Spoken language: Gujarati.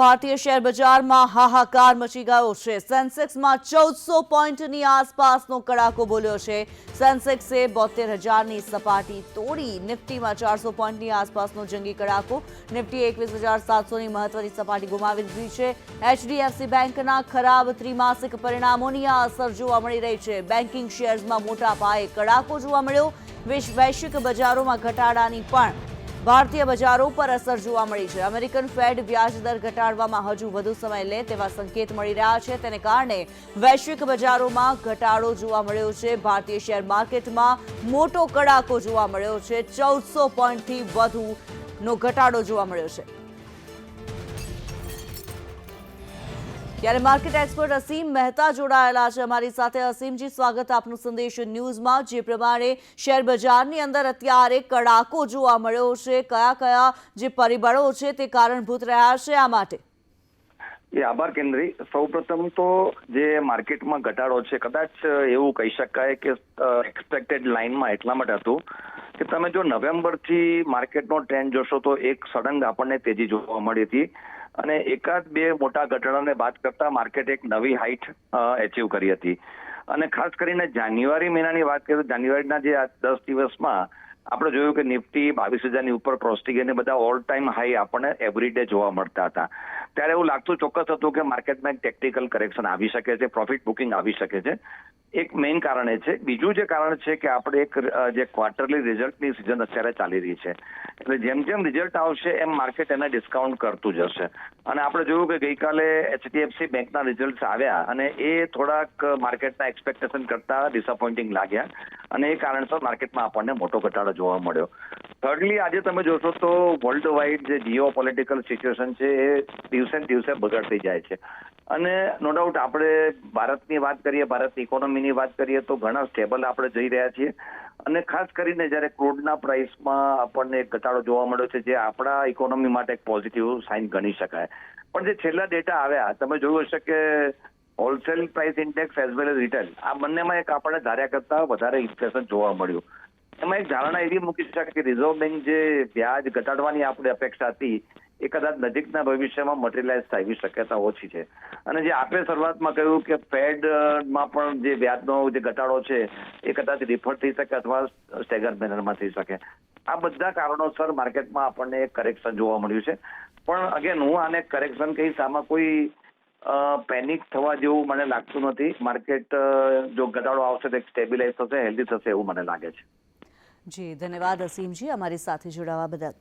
ભારતીય શેર બજારમાં હાહાકાર મચી ગયો છે. સેન્સેક્સમાં ચૌદસો પોઈન્ટની આસપાસનો કડાકો બોલ્યો છે. સેન્સેક્સે બોતેર હજારની સપાટી તોડી નિફ્ટીમાં ચારસો પોઈન્ટની આસપાસનો જંગી કડાકો. નિફ્ટી એકવીસ હજાર સાતસોની મહત્વની સપાટી ગુમાવી દીધી છે. એચડીએફસી બેંકના ખરાબ ત્રિમાસિક પરિણામોની આ અસર જોવા મળી રહી છે. બેન્કિંગ શેર્સમાં મોટા પાયે કડાકો જોવા મળ્યો. વિશ્વ વૈશ્વિક બજારોમાં ઘટાડાની પણ ભારતીય બજારો પર અસર જોવા મળી છે. અમેરિકન ફેડ વ્યાજ દર ઘટાડવામાં હજુ વધુ સમય લે તેવા સંકેત મળી રહ્યા છે. તેને કારણે વૈશ્વિક બજારોમાં ઘટાડો જોવા મળ્યો છે. ભારતીય શેર માર્કેટમાં મોટો કડાકો જોવા મળ્યો છે. ચૌદસો પોઈન્ટથી વધુનો ઘટાડો જોવા મળ્યો છે. ત્યારે માર્કેટ એક્સપર્ટ અસીમ મહેતા જોડાયેલા છે અમારી સાથે. અસીમજી, સ્વાગત આપનું સંદેશ ન્યૂઝમાં, જે પ્રમાણે શેર બજારની અંદર અત્યારે કડાકો જોવા મળ્યો છે. કયા કયા જે પરિબળો છે તે કારણભૂત રહ્યા છે આ માટે? આભાર કેન્દ્રી. સૌપ્રથમ તો જે માર્કેટમાં ઘટાડો છે, કદાચ એવું કહી શકાય કે એક્સપેક્ટેડ લાઇનમાં એટલા માટે હતું કે તમે જો નવેમ્બરથી માર્કેટનો ટ્રેન્ડ જોશો તો એક સડંગ આપણને તેજી જોવા મળી હતી. અને એકાદ બે મોટા ઘટાડાને બાદ કરતા માર્કેટ એક નવી હાઇટ એચીવ કરી હતી. અને ખાસ કરીને જાન્યુઆરી મહિનાની વાત કરીએ તો જાન્યુઆરીના જે દસ દિવસમાં આપણે જોયું કે નિફ્ટી બાવીસ હજારની ઉપર ગઈ અને બધા ઓલ ટાઈમ હાઈ આપણને એવરી ડે જોવા મળતા હતા. ત્યારે એવું લાગતું ચોક્કસ હતું કે માર્કેટમાં એક ટેકનિકલ કરેક્શન આવી શકે છે પ્રોફિટ બુકિંગ આવી શકે છે. એક મેઇન કારણ એ છે. બીજું જે કારણ છે કે આપણે એક જે ક્વાર્ટરલી રિઝલ્ટની સિઝન અત્યારે ચાલી રહી છે. એટલે જેમ જેમ રિઝલ્ટ આવશે એમ માર્કેટ એને ડિસ્કાઉન્ટ કરતું જશે. અને આપણે જોયું કે ગઈકાલે એચડીએફસી બેંકના રિઝલ્ટ આવ્યા અને એ થોડાક માર્કેટના એક્સપેક્ટેશન કરતા ડિસઅપોઇન્ટિંગ લાગ્યા. અને એ કારણસર માર્કેટમાં આપણને મોટો ઘટાડો જોવા મળ્યો. થર્ડલી આજે તમે જોશો તો વર્લ્ડ વાઇડ જે જીઓ પોલિટિકલ સિચ્યુએશન છે એ દિવસે દિવસે બગડતી જાય છે. અને નો ડાઉટ આપણે ભારતની વાત કરીએ ભારતની ઇકોનોમીની વાત કરીએ તો ઘણા સ્ટેબલ આપણે જઈ રહ્યા છીએ. અને ખાસ કરીને જ્યારે ક્રૂડના પ્રાઇસમાં આપણને એક ઘટાડો જોવા મળ્યો છે, જે આપણા ઇકોનોમી માટે એક પોઝિટિવ સાઇન ગણી શકાય. પણ જે છેલ્લા ડેટા આવ્યા, તમે જોયું હશે કે wholesale price index as well as retail આ બંનેમાં એક આપણને ધાર્યા કરતા વધારે ઇન્ફ્લેશન જોવા મળ્યું. એમાં એક ધારણા એવી મૂકી શકાય કે રિઝર્વ બેંક જે વ્યાજ ઘટાડવાની આપણી અપેક્ષા હતી, એ કદાચ નજીકના ભવિષ્યમાં મટીરિયલાઇઝ થવી શક્યતા ઓછી છે. અને જે આપણે શરૂઆતમાં કહ્યું કે ફેડમાં પણ જે વ્યાજનો જે ઘટાડો છે, એ કદાચ રિફર થઈ શકે અથવા સ્ટેગર બેનરમાં થઈ શકે. આ બધા કારણોસર માર્કેટમાં આપણને એક કરેક્શન જોવા મળ્યું છે. પણ અગેન હું આને કરેક્શન કહીશ, આમાં કોઈ પેનિક થવા જેવું મને લાગતું નથી. માર્કેટ જો ઘટાડો આવશે તો સ્ટેબિલાઇઝ થશે હેલ્ધી થશે એવું મને લાગે છે. જી ધન્યવાદ અસીમજી. અમારી સાથે જોડાવા બદલ.